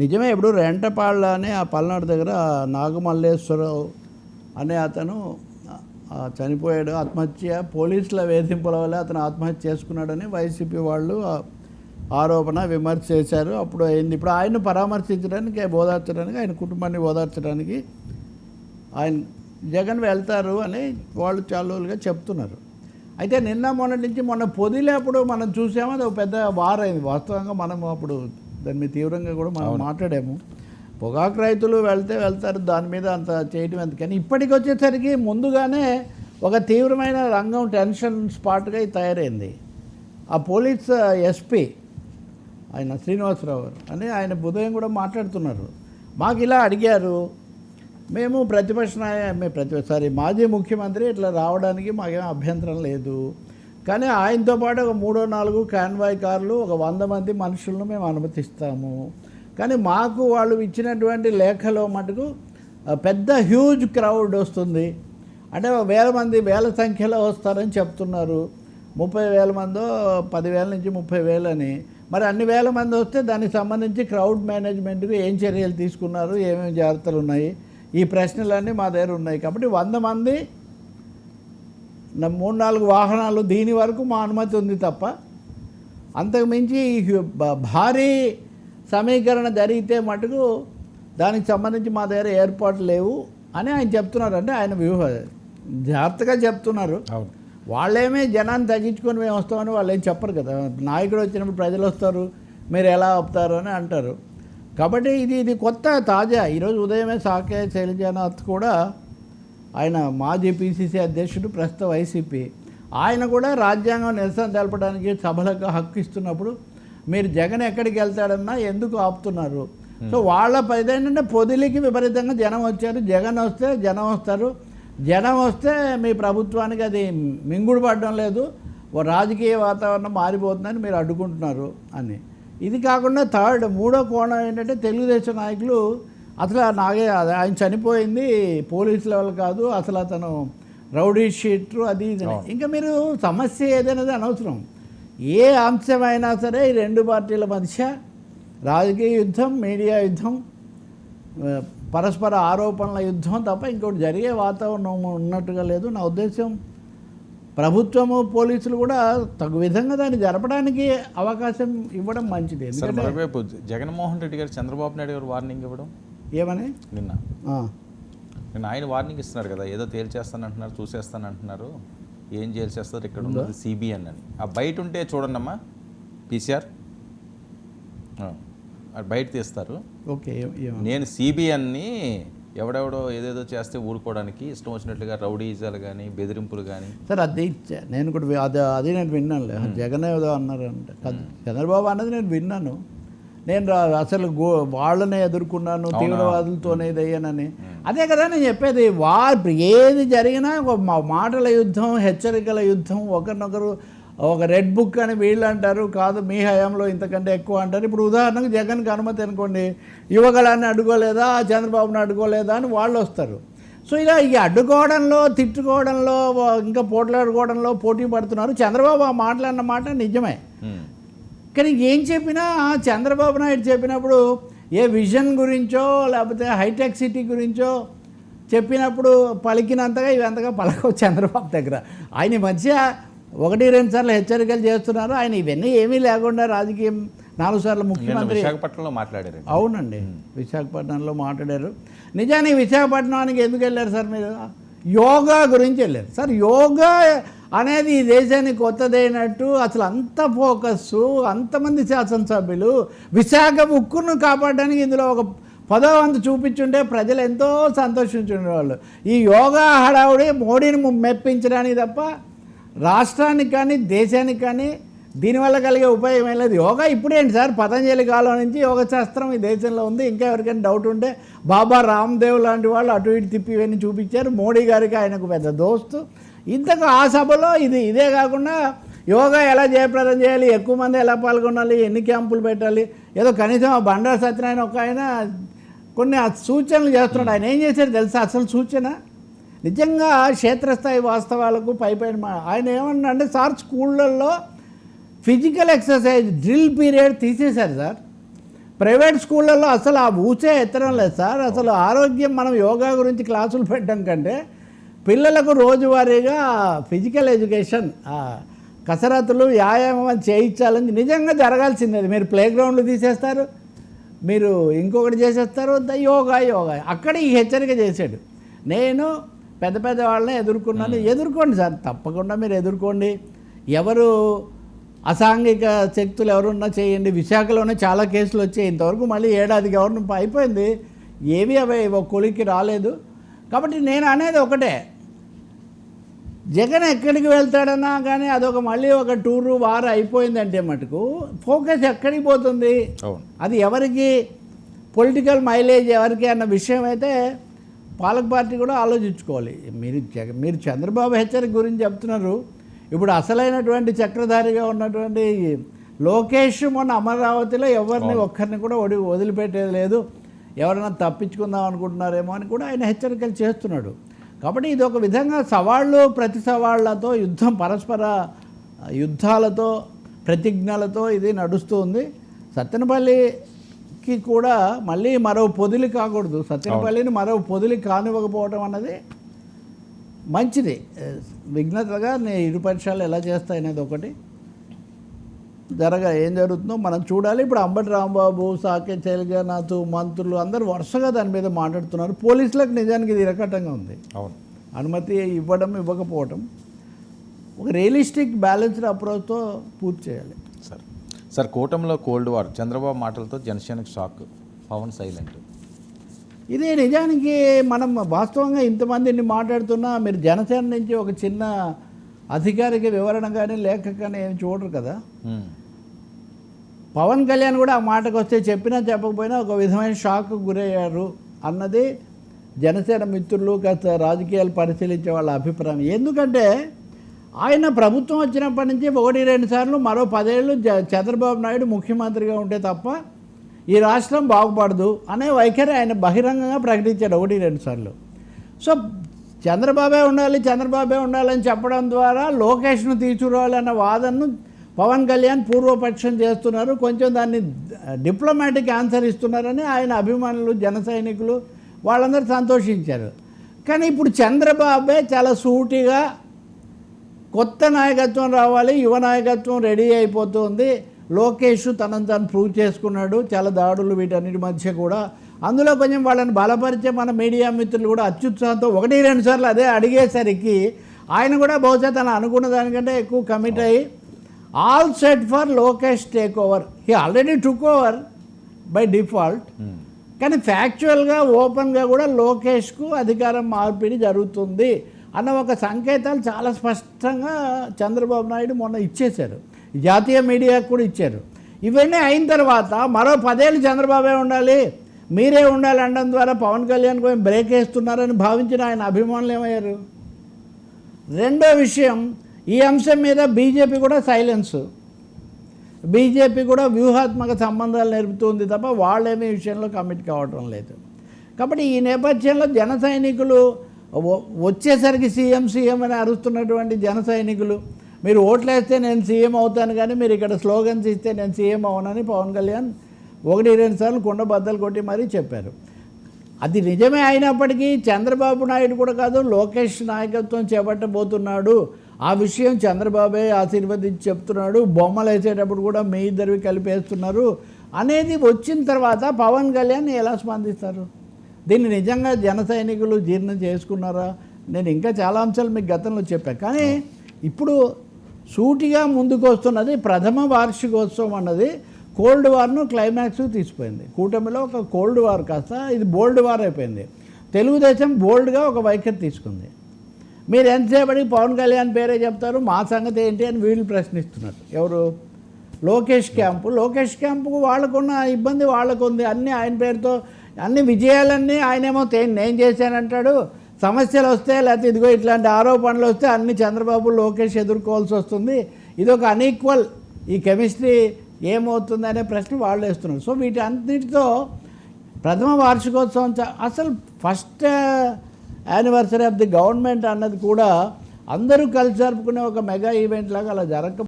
నిజమే ఇప్పుడు రెంటపాళ్ళ అనే ఆ పల్నాడు దగ్గర నాగమల్లేశ్వరరావు అనే అతను చనిపోయాడు ఆత్మహత్య పోలీసుల వేధింపుల వల్ల అతను ఆత్మహత్య చేసుకున్నాడని వైసీపీ వాళ్ళు ఆరోపణ విమర్శ చేశారు. అప్పుడు అయింది. ఇప్పుడు ఆయన్ను పరామర్శించడానికి ఓదార్చడానికి ఆయన కుటుంబాన్ని ఓదార్చడానికి ఆయన జగన్ వెళ్తారు అని వాళ్ళు చాలా రోజులుగా చెప్తున్నారు. అయితే నిన్న మొన్నటి నుంచి మొన్న పొదిలే అప్పుడు మనం చూసామో అది ఒక పెద్ద వార్ అయింది. వాస్తవంగా మనం అప్పుడు దాని మీద తీవ్రంగా కూడా మనం మాట్లాడాము. పొగాకు రైతులు వెళ్తే వెళ్తారు దాని మీద అంత చేయటం ఎంత కానీ ఇప్పటికి వచ్చేసరికి ముందుగానే ఒక తీవ్రమైన రంగం టెన్షన్ స్పాట్గా తయారైంది. ఆ పోలీస్ ఎస్పీ ఆయన శ్రీనివాసరావు గారు అని ఆయన ఉదయం కూడా మాట్లాడుతున్నారు. మాకు ఇలా అడిగారు మేము ప్రతిపక్ష నాయ సారీ మాజీ ముఖ్యమంత్రి ఇట్లా రావడానికి మాకేం అభ్యంతరం లేదు. కానీ ఆయనతో పాటు ఒక మూడో నాలుగు కాన్వాయ్ కార్లు ఒక వంద మంది మనుషులను మేము అనుమతిస్తాము. కానీ మాకు వాళ్ళు ఇచ్చినటువంటి లేఖలో మటుకు పెద్ద హ్యూజ్ క్రౌడ్ వస్తుంది. అంటే వేల మంది వేల సంఖ్యలో వస్తారని చెప్తున్నారు. ముప్పై వేల మందో పదివేల నుంచి ముప్పై వేలని మరి అన్ని వేల మంది వస్తే దానికి సంబంధించి క్రౌడ్ మేనేజ్మెంట్కు ఏం చర్యలు తీసుకున్నారు ఏమేమి జాగ్రత్తలు ఉన్నాయి? ఈ ప్రశ్నలన్నీ మా దగ్గర ఉన్నాయి. కాబట్టి వంద మంది మూడు నాలుగు వాహనాలు దీని వరకు మా అనుమతి ఉంది తప్ప అంతకు మించి ఈ హ్యు- బ- భారీ సమీకరణ జరిగితే మటుకు దానికి సంబంధించి మా దగ్గర ఏర్పాట్లు లేవు అని ఆయన చెప్తున్నారు అంటే ఆయన వ్యూహ జాగ్రత్తగా చెప్తున్నారు. వాళ్ళేమే జనాన్ని తగ్గించుకొని మేము వస్తామని వాళ్ళు ఏం చెప్పరు కదా. నాయకుడు వచ్చినప్పుడు ప్రజలు వస్తారు మీరు ఎలా ఆపుతారు అని అంటారు. కాబట్టి ఇది ఇది కొత్త తాజా. ఈరోజు ఉదయమే సాకే శైలజానాథ్ కూడా ఆయన మాజీ పిసిసి అధ్యక్షుడు ప్రస్తుత వైసీపీ. ఆయన కూడా రాజ్యాంగం నిరసన తెలపడానికి సభలకు హక్కు ఇస్తున్నప్పుడు మీరు జగన్ ఎక్కడికి వెళ్తాడన్నా ఎందుకు ఆపుతున్నారు? సో వాళ్ళ పైన ఏంటంటే పొదిలికి విపరీతంగా జనం వచ్చారు. జగన్ వస్తే జనం వస్తారు. జనం వస్తే మీ ప్రభుత్వానికి అది మింగుడు పడడం లేదు. రాజకీయ వాతావరణం మారిపోతుందని మీరు అడ్డుకుంటున్నారు అని. ఇది కాకుండా థర్డ్ మూడో కోణం ఏంటంటే తెలుగుదేశం నాయకులు అసలు నాగే ఆయన చనిపోయింది పోలీసుల వల్ల కాదు అసలు అతను రౌడీ షీటర్ అది ఇది. ఇంకా మీరు సమస్య ఏదైనది అనవసరం. ఏ అంశమైనా సరే ఈ రెండు పార్టీల మధ్య రాజకీయ యుద్ధం మీడియా యుద్ధం పరస్పర ఆరోపణల యుద్ధం తప్ప ఇంకోటి జరిగే వాతావరణం ఉన్నట్టుగా లేదు. నా ఉద్దేశం ప్రభుత్వము పోలీసులు కూడా తగు విధంగా దాన్ని జరపడానికి అవకాశం ఇవ్వడం మంచిది. మరోవైపు జగన్మోహన్ రెడ్డి గారు చంద్రబాబు నాయుడు గారు వార్నింగ్ ఇవ్వడం? ఏమని? నిన్న. నిన్న ఆయన వార్నింగ్ ఇస్తున్నారు కదా ఏదో తేల్చేస్తానంటున్నారు చూసేస్తానంటున్నారు. ఏం చేసేస్తారు ఇక్కడ ఉన్నది సిబిఎన్ అని. ఆ బయట ఉంటే చూడండి అమ్మా పీసీఆర్ బయట తీస్తారు. ఓకే నేను సిబిఎన్ని ఎవడెవడో ఏదేదో చేస్తే ఊరుకోవడానికి ఇష్టం వచ్చినట్లుగా రౌడీజాలు కానీ బెదిరింపులు కానీ సార్ అది నేను కూడా అది అది నేను విన్నానులే. జగన్ ఏదో అన్నారు అంటే చంద్రబాబు అన్నది నేను విన్నాను. నేను అసలు గో వాళ్ళనే ఎదుర్కొన్నాను తీవ్రవాదులతోనే ఇదయ్యానని. అదే కదా నేను చెప్పేది వా ఏది జరిగినా మాటల యుద్ధం హెచ్చరికల యుద్ధం ఒకరినొకరు ఒక రెడ్ బుక్ అని వీళ్ళు అంటారు కాదు మీ హయాంలో ఇంతకంటే ఎక్కువ అంటారు. ఇప్పుడు ఉదాహరణకు జగన్కి అనుమతి అనుకోండి యువగలాన్ని అడ్డుకోలేదా చంద్రబాబుని అడ్డుకోలేదా అని వాళ్ళు వస్తారు. సో ఇలా ఈ అడ్డుకోవడంలో తిట్టుకోవడంలో ఇంకా పోట్లాడుకోవడంలో పోటీ పడుతున్నారు. చంద్రబాబు ఆ మాట్లాడిన మాట నిజమే. కానీ ఏం చెప్పినా చంద్రబాబు నాయుడు చెప్పినప్పుడు ఏ విజన్ గురించో లేకపోతే హైటెక్ సిటీ గురించో చెప్పినప్పుడు పలికినంతగా ఇవి అంతగా పలకవు చంద్రబాబు దగ్గర. ఆయన మధ్య ఒకటి రెండు సార్లు హెచ్చరికలు చేస్తున్నారు. ఆయన ఇవన్నీ ఏమీ లేకుండా రాజకీయం నాలుగు సార్లు ముఖ్యమంత్రి విశాఖపట్నంలో మాట్లాడారు అవునండి. విశాఖపట్నంలో మాట్లాడారు. నిజానికి విశాఖపట్నానికి ఎందుకు వెళ్ళారు సార్ మీరు? యోగా గురించి వెళ్ళారు. సార్ యోగా అనేది ఈ దేశానికి కొత్తదైనట్టు అసలు అంత ఫోకస్ అంతమంది శాసనసభ్యులు విశాఖ ఉక్కును కాపాడడానికి ఇందులో ఒక పదో వంతు చూపించుంటే ప్రజలు ఎంతో సంతోషించుండేవాళ్ళు. ఈ యోగా హడావుడి మోడీని మెప్పించడానికి తప్ప రాష్ట్రానికి కానీ దేశానికి కానీ దీనివల్ల కలిగే ఉపయోగం ఏం లేదు. యోగా ఇప్పుడేంటి సార్? పతంజలి కాలం నుంచి యోగ శాస్త్రం ఈ దేశంలో ఉంది. ఇంకా ఎవరికైనా డౌట్ ఉంటే బాబా రామ్దేవ్ లాంటి వాళ్ళు అటు ఇటు తిప్పి ఇవన్నీ చూపించారు. మోడీ గారికి ఆయనకు పెద్ద దోస్తు. ఇంతకు ఆ సభలో ఇది ఇదే కాకుండా యోగా ఎలా జయప్రదం చేయాలి ఎక్కువ మంది ఎలా పాల్గొనాలి ఎన్ని క్యాంపులు పెట్టాలి ఏదో కనీసం ఆ బండారు సత్యనారాయణ ఒక ఆయన కొన్ని సూచనలు చేస్తున్నాడు. ఆయన ఏం చేశాడు తెలుసా? అసలు సూచన? నిజంగా క్షేత్రస్థాయి వాస్తవాలకు పై పైన ఆయన ఏమన్నా అంటే సార్ స్కూళ్ళల్లో ఫిజికల్ ఎక్సర్సైజ్ డ్రిల్ పీరియడ్ తీసేశారు సార్. ప్రైవేట్ స్కూళ్ళల్లో అసలు ఆ ఊసే ఎత్తడం లేదు సార్. అసలు ఆరోగ్యం మనం యోగా గురించి క్లాసులు పెట్టడం కంటే పిల్లలకు రోజువారీగా ఫిజికల్ ఎడ్యుకేషన్ కసరత్తులు వ్యాయామం చేయించాలని నిజంగా జరగాల్సింది. మీరు ప్లే గ్రౌండ్లు తీసేస్తారు మీరు ఇంకొకటి చేసేస్తారు యోగా యోగా. అక్కడ ఈ హెచ్చరిక చేశాడు. నేను పెద్ద పెద్ద వాళ్ళని ఎదుర్కొన్నాను. ఎదుర్కోండి సార్ తప్పకుండా మీరు ఎదుర్కోండి. ఎవరు అసాంఘిక శక్తులు ఎవరున్నా చేయండి. విశాఖలోనే చాలా కేసులు వచ్చాయి. ఇంతవరకు మళ్ళీ ఏడాది గవర్నమెంట్ అయిపోయింది. ఏవి అవి ఒక కొలికి రాలేదు. కాబట్టి నేను అనేది ఒకటే. జగన్ ఎక్కడికి వెళ్తాడన్నా కానీ అదొక మళ్ళీ ఒక టూరు వారు అయిపోయిందంటే మటుకు ఫోకస్ ఎక్కడికి పోతుంది? అవును. అది ఎవరికి? పొలిటికల్ మైలేజ్ ఎవరికి అన్న విషయం అయితే పాలక పార్టీ కూడా ఆలోచించుకోవాలి. మీరు మీరు చంద్రబాబు హెచ్చరిక గురించి చెప్తున్నారు. ఇప్పుడు అసలైనటువంటి చక్రధారిగా ఉన్నటువంటి లోకేష్ మొన్న అమరావతిలో ఎవరిని ఒక్కరిని కూడా వదిలిపెట్టేది లేదు. ఎవరైనా తప్పించుకుందాం అనుకుంటున్నారేమో అని కూడా ఆయన హెచ్చరికలు చేస్తున్నాడు. కాబట్టి ఇది ఒక విధంగా సవాళ్ళు ప్రతి సవాళ్ళతో యుద్ధం పరస్పర యుద్ధాలతో ప్రతిజ్ఞలతో ఇది నడుస్తూ ఉంది. సత్తెనపల్లికి కూడా మళ్ళీ మరో పొదిలి కాకూడదు. సత్తెనపల్లిని మరో పొదిలి కానివ్వకపోవడం అన్నది మంచిది. విఘ్నతగా నే ఇరు పరీక్షలు ఎలా చేస్తాయనేది ఒకటి. జరగ ఏం జరుగుతుందో మనం చూడాలి. ఇప్పుడు అంబటి రాంబాబు సాకే చైలజనాథ్ మంత్రులు అందరూ వరుసగా దాని మీద మాట్లాడుతున్నారు. పోలీసులకు నిజానికి ఇది ఇరకటంగా ఉంది. అవును. అనుమతి ఇవ్వడం ఇవ్వకపోవడం ఒక రియలిస్టిక్ బ్యాలెన్స్డ్ అప్రోచ్తో పూర్తి చేయాలి. సార్ సార్ కూటమిలో కోల్డ్ వార్ చంద్రబాబు మాటలతో జనసేనకు షాక్ పవన్ సైలెంట్. ఇది నిజానికి మనం వాస్తవంగా ఇంతమందిని మాట్లాడుతున్నా మీరు జనసేన నుంచి ఒక చిన్న అధికారిక వివరణ కానీ లేఖ కానీ ఏమి చూడరు కదా. పవన్ కళ్యాణ్ కూడా ఆ మాటకు వస్తే చెప్పినా చెప్పకపోయినా ఒక విధమైన షాక్ గురయ్యారు అన్నది జనసేన మిత్రులు కాస్త రాజకీయాలు పరిశీలించే వాళ్ళ అభిప్రాయం. ఎందుకంటే ఆయన ప్రభుత్వం వచ్చినప్పటి నుంచి ఒకటి రెండు సార్లు మరో పదేళ్ళు చంద్రబాబు నాయుడు ముఖ్యమంత్రిగా ఉంటే తప్ప ఈ రాష్ట్రం బాగుపడదు అనే వైఖరి ఆయన బహిరంగంగా ప్రకటించాడు ఒకటి రెండు సార్లు. సో చంద్రబాబే ఉండాలి చంద్రబాబే ఉండాలని చెప్పడం ద్వారా లోకేష్ను తీసుకురావాలన్న వాదనను పవన్ కళ్యాణ్ పూర్వపక్షం చేస్తున్నారు కొంచెం దాన్ని డిప్లొమాటిక్ ఆన్సర్ ఇస్తున్నారని ఆయన అభిమానులు జన సైనికులు వాళ్ళందరూ సంతోషించారు. కానీ ఇప్పుడు చంద్రబాబే చాలా సూటిగా కొత్త నాయకత్వం రావాలి యువ నాయకత్వం రెడీ అయిపోతుంది. లోకేష్ తనను తాను ప్రూవ్ చేసుకున్నాడు చాలా దాడులు వీటన్నిటి మధ్య కూడా. అందులో కొంచెం వాళ్ళని బలపరిచే మన మీడియా మిత్రులు కూడా అత్యుత్సాహంతో ఒకటి రెండు సార్లు అదే అడిగేసరికి ఆయన కూడా బహుశా తను అనుకున్న దానికంటే ఎక్కువ కమిట్ అయ్యి all set for Lokesh take over he already took over by default. కానీ ఫ్యాక్చువల్గా ఓపెన్గా కూడా లోకేష్కు అధికారం మార్పిడి జరుగుతుంది అన్న ఒక సంకేతాలు చాలా స్పష్టంగా చంద్రబాబు నాయుడు మొన్న ఇచ్చేశారు. జాతీయ మీడియాకు కూడా ఇచ్చారు. ఇవన్నీ అయిన తర్వాత మరో పదేళ్ళు చంద్రబాబే ఉండాలి. మీరే ఉండాలి అనడం ద్వారా పవన్ కళ్యాణ్ కొంచెం బ్రేక్ వేస్తున్నారని భావించిన ఆయన అభిమానులు ఏమయ్యారు? రెండో విషయం ఈ అంశం మీద బీజేపీ కూడా సైలెన్స్. బీజేపీ కూడా వ్యూహాత్మక సంబంధాలు నేర్పుతుంది తప్ప వాళ్ళేమీ విషయంలో కమిట్ కావటం లేదు. కాబట్టి ఈ నేపథ్యంలో జన సైనికులు వ- వచ్చేసరికి సీఎం సీఎం అని అరుస్తున్నటువంటి జన సైనికులు మీరు ఓట్లేస్తే నేను సీఎం అవుతాను కానీ మీరు ఇక్కడ స్లోగన్స్ ఇస్తే నేను సీఎం అవునని పవన్ కళ్యాణ్ ఒకటి రెండు సార్లు కుండ బద్దలు కొట్టి మరీ చెప్పారు. అది నిజమే అయినప్పటికీ చంద్రబాబు నాయుడు కూడా కాదు లోకేష్ నాయకత్వం చేపట్టబోతున్నాడు. ఆ విషయం చంద్రబాబే ఆశీర్వదించి చెప్తున్నాడు. బొమ్మలు వేసేటప్పుడు కూడా మీ ఇద్దరివి కలిపేస్తున్నారు అనేది వచ్చిన తర్వాత పవన్ కళ్యాణ్ ఎలా స్పందిస్తారు? దీన్ని నిజంగా జన సైనికులు జీర్ణం చేసుకున్నారా? నేను ఇంకా చాలా అంశాలు మీకు గతంలో చెప్పాను కానీ ఇప్పుడు సూటిగా ముందుకు వస్తున్నది ప్రథమ వార్షికోత్సవం అన్నది కోల్డ్ వార్ను క్లైమాక్స్ తీసిపోయింది. కూటమిలో ఒక కోల్డ్ వార్ కాస్త ఇది బోల్డ్ వార్ అయిపోయింది. తెలుగుదేశం బోల్డ్గా ఒక వైఖరి తీసుకుంది. మీరు ఎంతసేపటికి పవన్ కళ్యాణ్ పేరే చెప్తారు? మా సంగతి ఏంటి అని వీళ్ళు ప్రశ్నిస్తున్నారు. ఎవరు? లోకేష్ క్యాంపు. లోకేష్ క్యాంపుకు వాళ్ళకున్న ఇబ్బంది వాళ్ళకు ఉంది అన్నీ ఆయన పేరుతో అన్ని విజయాలన్నీ ఆయనేమో తే నేను చేశానంటాడు. సమస్యలు వస్తే లేకపోతే ఇదిగో ఇట్లాంటి ఆరోపణలు వస్తే అన్ని చంద్రబాబు లోకేష్ ఎదుర్కోవాల్సి వస్తుంది. ఇది ఒక అన్ఈక్వల్ ఈ కెమిస్ట్రీ ఏమవుతుంది అనే ప్రశ్న వాళ్ళు వేస్తున్నారు. సో వీటి అన్నిటితో ప్రథమ వార్షికోత్సవం అసలు first anniversary of the government అన్నది కూడా అందరూ కలిసి జరుపుకునే ఒక మెగా ఈవెంట్ లాగా అలా జరగక